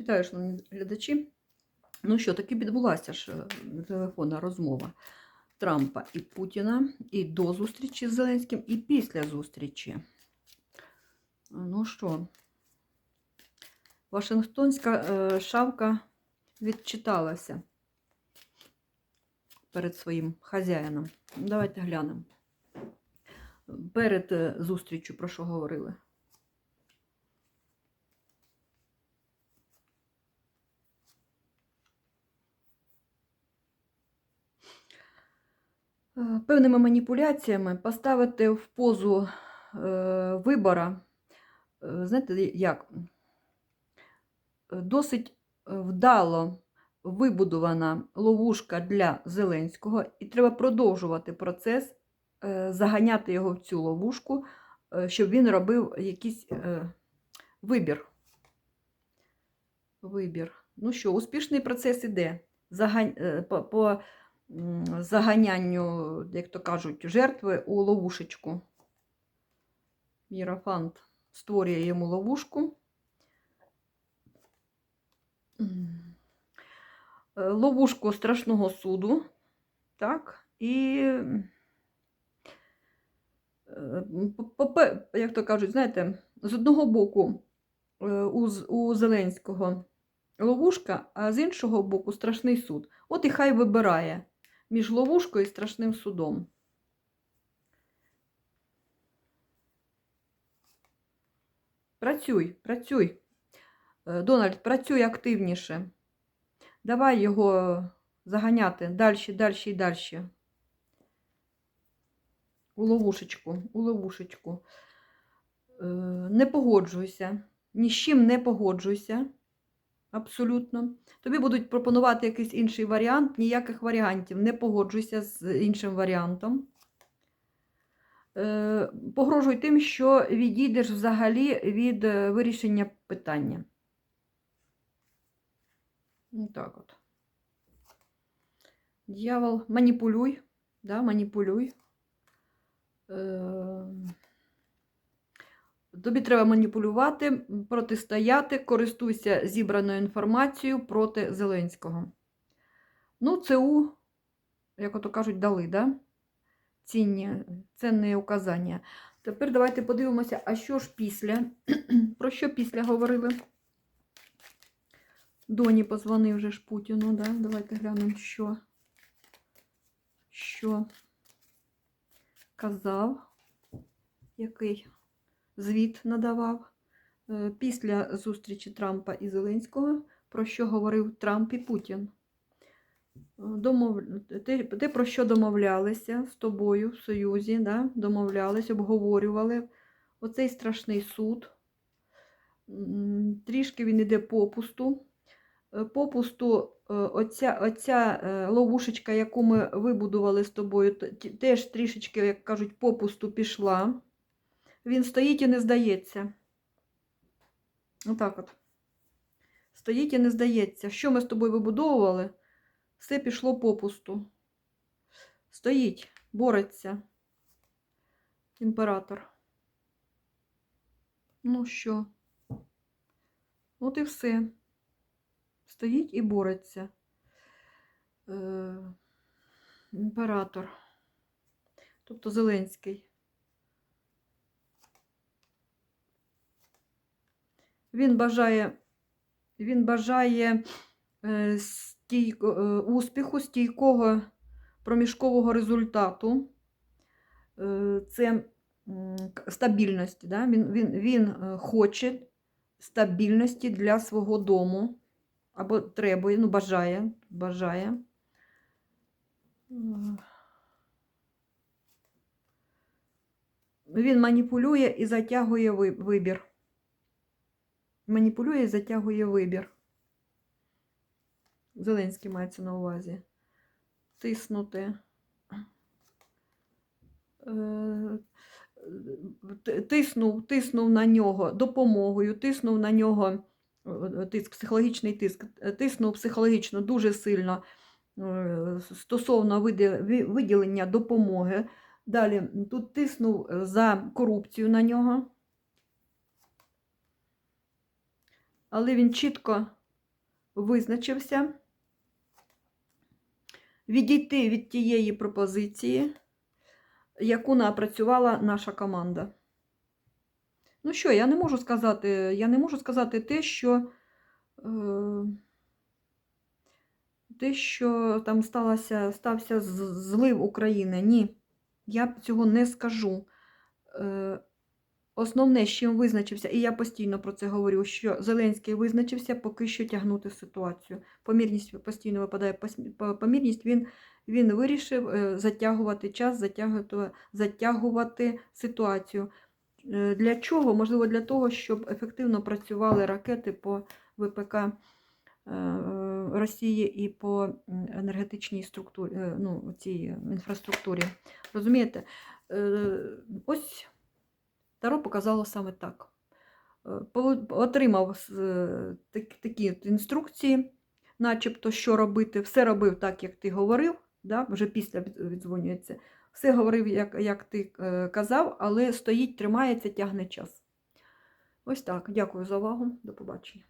Вітаю, шановні глядачі. Ну що, таки відбулася ж е, телефонна розмова Трампа і Путіна і до зустрічі з Зеленським, і після зустрічі. Ну що, Вашингтонська е, шавка відчиталася перед своїм хазяїном. Давайте глянемо. Перед е, зустрічю про що говорили. Певними маніпуляціями поставити в позу е, вибора, е, знаєте, як? Е, Досить е, вдало вибудована ловушка для Зеленського, і треба продовжувати процес, е, заганяти його в цю ловушку, е, щоб він робив якийсь е, вибір. Вибір. Ну що, успішний процес іде. Загань... е, По, заганянню, як то кажуть, жертви у ловушечку. Єрофант створює йому ловушку. Ловушку страшного суду. Так, і, як то кажуть, знаєте, з одного боку е, у Зеленського ловушка, а з іншого боку страшний суд. От і хай вибирає між ловушкою і страшним судом. Працюй, працюй. Е, Дональд, працюй активніше. Давай його заганяти далі, далі і далі. У ловушечку, у ловушечку. Е, Не погоджуйся. Ні з чим не погоджуйся. Абсолютно. Тобі будуть пропонувати якийсь інший варіант, ніяких варіантів. Не погоджуйся з іншим варіантом. Е, Погрожуй тим, що відійдеш взагалі від е, вирішення питання. Так от. Дьявол, маніпулюй, да, маніпулюй. Е, Тобі треба маніпулювати, протистояти, користуйся зібраною інформацією проти Зеленського. Ну, ЦУ, як ото кажуть, дали, да? Цінні, цінні указання. Тепер давайте подивимося, а що ж після? Про що після говорили? Доні позвонив вже ж Путіну, да? Давайте глянемо, що. Що казав, який звіт надавав е, після зустрічі Трампа і Зеленського, про що говорив Трамп і Путін. Е, Домов... Те, те, про що домовлялися з тобою в Союзі, да? домовлялися, обговорювали оцей страшний суд. Трішки він іде попусту. Е, Попусту оця, оця ловушечка, яку ми вибудували з тобою, теж трішечки, як кажуть, попусту пішла. Він стоїть і не здається. Отак от. Стоїть і не здається. Що ми з тобою вибудовували, все пішло попусту. Стоїть, бореться. Імператор. Ну що? От і все. Стоїть і бореться. Е, імператор. Тобто Зеленський. Він бажає, він бажає е, стійко, е, успіху, стійкого проміжкового результату. Е, Це стабільності. Да? Він, він, він хоче стабільності для свого дому. Або требує, ну, бажає, бажає. Він маніпулює і затягує вибір маніпулює і затягує вибір. Зеленський мається на увазі. Тиснути. Е, Тиснув, тиснув на нього допомогою, тиснув на нього е, тиск, психологічний тиск, тиснув психологічно дуже сильно е, стосовно виділення допомоги. Далі тут тиснув за корупцію на нього. Але він чітко визначився відійти від тієї пропозиції, яку напрацювала наша команда. Ну що, я не можу сказати, я не можу сказати те, що е, те, що там сталося, стався злив України. Ні, я цього не скажу. Основне, з чим визначився, і я постійно про це говорю, що Зеленський визначився поки що тягнути ситуацію. Помірність постійно випадає помірність, він, він вирішив е, затягувати час, затягувати, затягувати ситуацію. Е, Для чого? Можливо, для того, щоб ефективно працювали ракети по ВПК е, Росії і по енергетичній структурі, ну, цій інфраструктурі. Розумієте? Ось Таро показало саме так. Е, Отримав е, так- такі інструкції, начебто, що робити. Все робив так, як ти говорив, да? вже після відзвонюється. Все говорив, як, як ти е, казав, але стоїть, тримається, тягне час. Ось так. Дякую за увагу. До побачення.